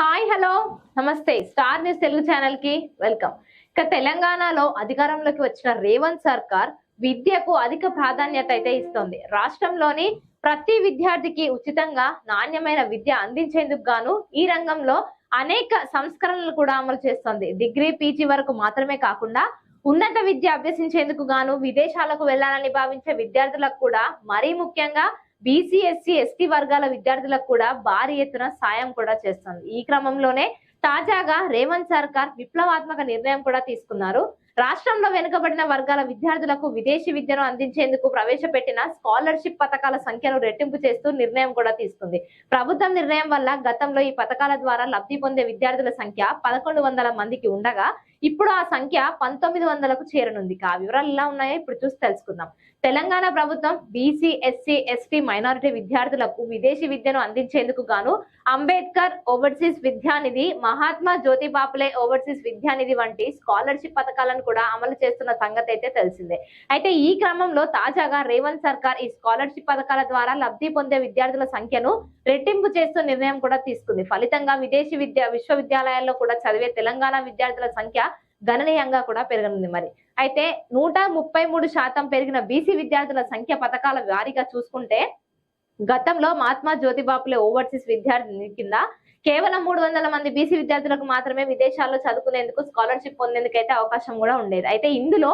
Hi hello. నమస్తే. Star news Telugu ఛానల్కి welcome. ఇక తెలంగాణలో అధికారంలోకి వచ్చిన రేవంత్ సర్కార్ విద్యకు అధిక ప్రాధాన్యత అయితే ఇస్తోంది. రాష్ట్రంలోని ప్రతి విద్యార్థికి ఉచితంగా నాణ్యమైన విద్య అందించేందుకు గాను ఈ రంగంలో అనేక సంస్కరణలు కూడా అమలు చేస్తోంది. డిగ్రీ పీజీ వరకు మాత్రమే కాకుండా ఉన్నత విద్య అభ్యసించేందుకు గాను విదేశాలకు వెళ్ళాలని భావించే విద్యార్థులకు కూడా మరీ ముఖ్యంగా బీసీ ఎస్సీ ఎస్టీ వర్గాల విద్యార్థులకు కూడా భారీ ఎత్తున సాయం కూడా చేస్తుంది. ఈ క్రమంలోనే తాజాగా రేవంత్ సర్కార్ విప్లవాత్మక నిర్ణయం కూడా తీసుకున్నారు. రాష్ట్రంలో వెనుకబడిన వర్గాల విద్యార్థులకు విదేశీ విద్యను అందించేందుకు ప్రవేశపెట్టిన స్కాలర్షిప్ పథకాల సంఖ్యను రెట్టింపు చేస్తూ నిర్ణయం కూడా తీసుకుంది. ప్రభుత్వం నిర్ణయం వల్ల గతంలో ఈ పథకాల ద్వారా లబ్ధి పొందే విద్యార్థుల సంఖ్య పదకొండు వందల మందికి ఉండగా ఇప్పుడు ఆ సంఖ్య పంతొమ్మిది వందలకు చేరనుంది. ఆ వివరాలు ఎలా ఉన్నాయో ఇప్పుడు చూసి తెలుసుకుందాం. తెలంగాణ ప్రభుత్వం బీసీ ఎస్సీ ఎస్టీ మైనారిటీ విద్యార్థులకు విదేశీ విద్యను అందించేందుకు గాను అంబేద్కర్ ఓవర్సీస్ విద్యానిధి మహాత్మా జ్యోతి బాపులే ఓవర్సీస్ విద్యానిధి వంటి స్కాలర్షిప్ పథకాలను కూడా అమలు చేస్తున్న సంగతి అయితే తెలిసిందే. అయితే ఈ క్రమంలో తాజాగా రేవంత్ సర్కార్ ఈ స్కాలర్షిప్ పథకాల ద్వారా లబ్ధి పొందే విద్యార్థుల సంఖ్యను రెట్టింపు చేస్తూ నిర్ణయం కూడా తీసుకుంది. ఫలితంగా విదేశీ విద్యా విశ్వవిద్యాలయాల్లో కూడా చదివే తెలంగాణ విద్యార్థుల సంఖ్య గణనీయంగా కూడా పెరగనుంది మరి. అయితే నూట ముప్పై మూడు శాతం పెరిగిన బీసీ విద్యార్థుల సంఖ్య పథకాల వారీగా చూసుకుంటే గతంలో మహాత్మా జ్యోతిబాపులే ఓవర్సీస్ విద్యార్థి కింద కేవలం మూడు వందల మంది బీసీ విద్యార్థులకు మాత్రమే విదేశాల్లో చదువుకునేందుకు స్కాలర్షిప్ పొందేందుకు అయితే అవకాశం కూడా ఉండేది. అయితే ఇందులో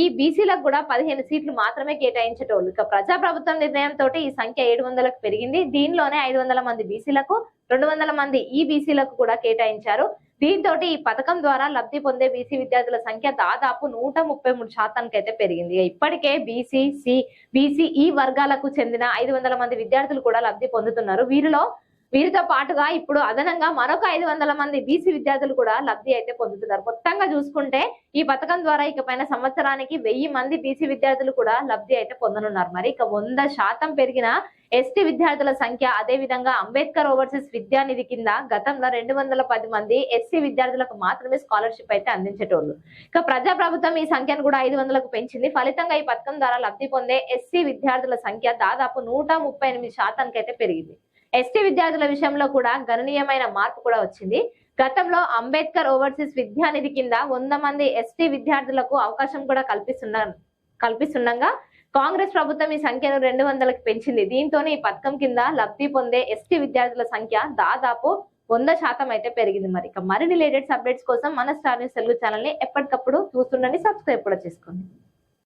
ఈ బీసీలకు కూడా పదిహేను సీట్లు మాత్రమే కేటాయించేటోళ్ళు. ఇక ప్రజాప్రభుత్వం నిర్ణయంతో ఈ సంఖ్య ఏడు వందలకు పెరిగింది. దీనిలోనే ఐదు వందల మంది బీసీలకు రెండు వందల మంది ఈ బీసీలకు కూడా కేటాయించారు. దీంతో ఈ పథకం ద్వారా లబ్ధి పొందే బీసీ విద్యార్థుల సంఖ్య దాదాపు నూట ముప్పై మూడు శాతానికి అయితే పెరిగింది ఇప్పటికే బీసీ సి బీసీ ఈ వర్గాలకు చెందిన ఐదు వందల మంది విద్యార్థులు కూడా లబ్ధి పొందుతున్నారు. వీరిలో వీరితో పాటుగా ఇప్పుడు అదనంగా మరొక ఐదు వందల మంది బీసీ విద్యార్థులు కూడా లబ్ధి అయితే పొందుతున్నారు. మొత్తంగా చూసుకుంటే ఈ పథకం ద్వారా ఇకపైన సంవత్సరానికి వెయ్యి మంది బీసీ విద్యార్థులు కూడా లబ్ధి అయితే పొందనున్నారు. మరి ఇక వంద శాతం పెరిగిన ఎస్టీ విద్యార్థుల సంఖ్య అదే విధంగా అంబేద్కర్ ఓవర్సీస్ విద్యానిధి కింద గతంలో రెండు వందల పది మంది ఎస్సీ విద్యార్థులకు మాత్రమే స్కాలర్షిప్ అయితే అందించేటోళ్ళు. ఇక ప్రజా ప్రభుత్వం ఈ సంఖ్యను కూడా ఐదు వందలకు పెంచింది. ఫలితంగా ఈ పథకం ద్వారా లబ్ధి పొందే ఎస్సీ విద్యార్థుల సంఖ్య దాదాపు నూట ముప్పై ఎనిమిది శాతానికి అయితే పెరిగింది. ఎస్టీ విద్యార్థుల విషయంలో కూడా గణనీయమైన మార్పు కూడా వచ్చింది. గతంలో అంబేద్కర్ ఓవర్సీస్ విద్యానిధి కింద వంద మంది ఎస్టీ విద్యార్థులకు అవకాశం కూడా కల్పిస్తున్న కల్పిస్తుండగా కాంగ్రెస్ ప్రభుత్వం ఈ సంఖ్యను రెండు వందలకు పెంచింది. దీంతో ఈ పథకం కింద లబ్ధి పొందే ఎస్టీ విద్యార్థుల సంఖ్య దాదాపు వంద శాతం అయితే పెరిగింది మరి. ఇక మరిన్ని లేటెస్ట్ అప్డేట్స్ కోసం మన స్టార్ న్యూస్ తెలుగు ఛానల్ని ఎప్పటికప్పుడు చూస్తుండండి సబ్స్క్రైబ్ కూడా చేసుకోండి.